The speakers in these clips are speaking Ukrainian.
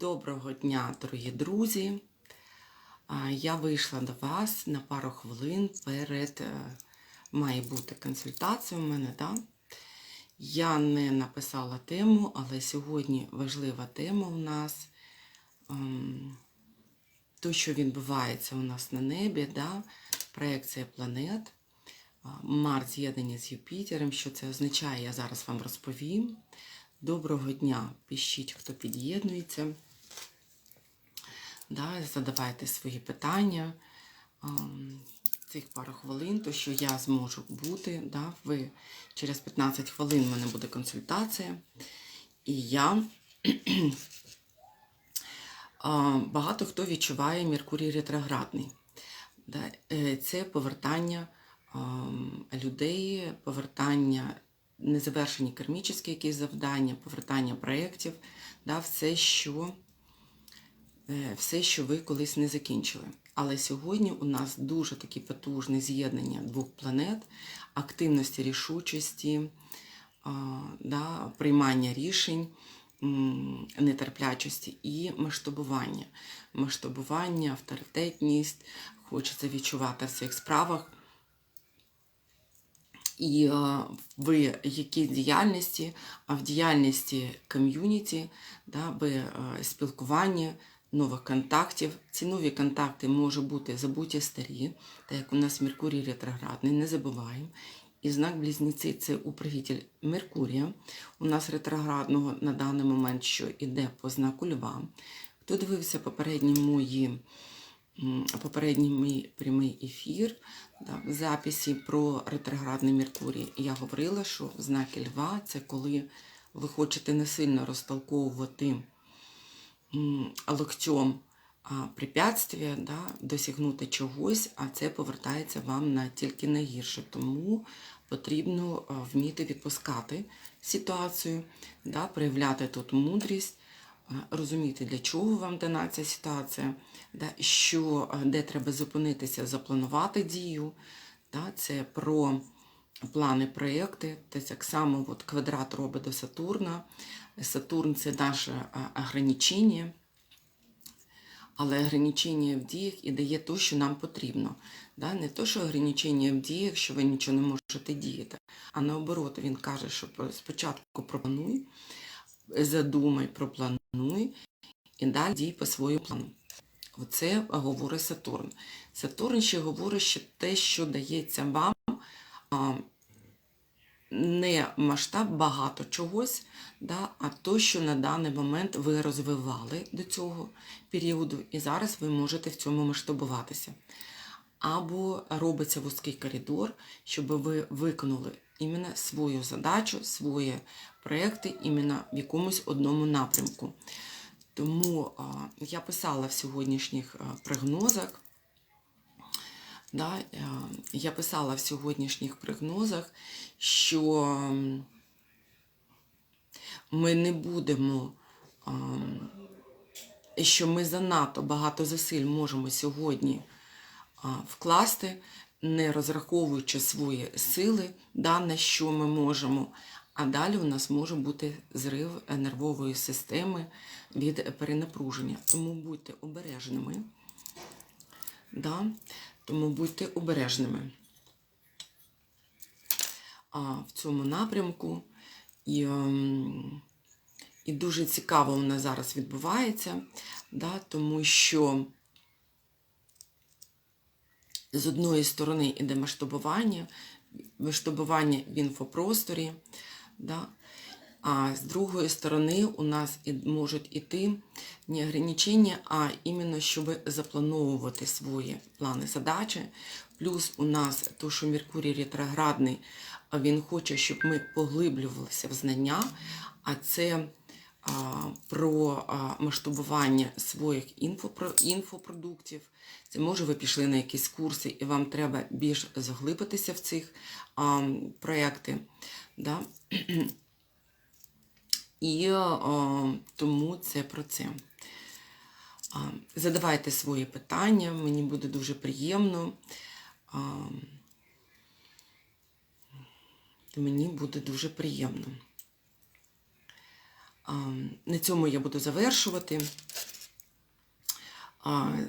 Доброго дня, дорогі друзі. Я вийшла до вас на пару хвилин перед е, має бути консультація у мене, да? Я не написала тему, але сьогодні важлива тема у нас. ем, То, що відбувається у нас на небі, да? проекція планет, Марс з'єднання з Юпітером. Що це означає, я зараз вам розповім. Доброго дня! Пишіть, хто під'єднується. Да, задавайте свої питання. Цих пару хвилин, то що я зможу бути. Да, ви через 15 хвилин в мене буде консультація. І я багато хто відчуває Меркурій ретроградний. Да, е, Це повертання людей, повертання незавершені кармічні якісь завдання, повертання проєктів, да, все, що все, що ви колись не закінчили. Але сьогодні у нас дуже таке потужне з'єднання двох планет, активності, рішучості, да, приймання рішень, нетерплячості і масштабування. Масштабування, авторитетність, хочеться відчувати в своїх справах. І е, в якій діяльності, а в діяльності ком'юніті, да, е, спілкування, нових контактів. Ці нові контакти можуть бути забуті старі, так як у нас Меркурій ретроградний, не забуваємо. І знак близнеці це управитель Меркурія. У нас ретроградного на даний момент, що йде по знаку Льва. Хто дивився попередні мої попередній мій прямий ефір да, в записі про ретроградний Меркурій, я говорила, що знаки Льва це коли ви хочете не сильно розтолковувати локтем препятствия, да, досягнути чогось, а це повертається вам на тільки на гірше. Тому потрібно вміти відпускати ситуацію, да, проявляти тут мудрість, розуміти, для чого вам дана ця ситуація, да, що, де треба зупинитися, запланувати дію. Да, це про плани, проєкти, це так само от, квадрат робить до Сатурна. Сатурн це наше ограничення, але ограничення в діях і дає те, що нам потрібно. Да? Не то, що ограничення в діях, що ви нічого не можете діяти, а наоборот, він каже, що спочатку проплануй, задумай, проплануй і далі дій по своєму плану. Оце говорить Сатурн. Сатурн ще говорить, що те, що дається вам, не масштаб багато чогось, да, а то, що на даний момент ви розвивали до цього періоду, і зараз ви можете в цьому масштабуватися. Або робиться вузький коридор, щоб ви виконали іменно свою задачу, свої проекти іменно в якомусь одному напрямку. Тому я писала в сьогоднішніх прогнозах. Да, е, я писала в сьогоднішніх прогнозах, що ми не будемо, що ми занадто багато зусиль можемо сьогодні вкласти, не розраховуючи свої сили, да, на що ми можемо. А далі у нас може бути зрив нервової системи від перенапруження. Тому будьте обережними. Да? Тому будьте обережними а, в цьому напрямку. І, ем, і дуже цікаво нас зараз відбувається, да, тому що з одної сторони йде масштабування, масштабування в інфопросторі, да, а з другої сторони у нас можуть іти не ограничення, а іменно щоб заплановувати свої плани задачі. Плюс у нас то, що Меркурій ретроградний, він хоче, щоб ми поглиблювалися в знання, а це а, про а, масштабування своїх інфопро, інфопродуктів. Це може ви пішли на якісь курси, і вам треба більш заглибитися в цих а, проекти. Да? І о, тому це про це. Задавайте свої питання, мені буде дуже приємно. Мені буде дуже приємно. На цьому я буду завершувати.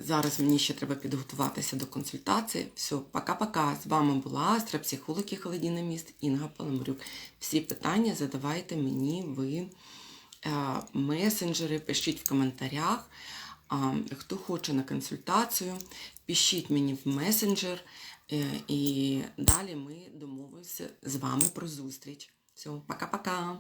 Зараз мені ще треба підготуватися до консультації. Все, пока-пока. З вами була астропсихолог і холодійний міст Інга Паламарюк. Всі питання задавайте мені в е, месенджери, пишіть в коментарях. Хто хоче на консультацію, пишіть мені в месенджер, е, і далі ми домовимося з вами про зустріч. Все, пока-пока.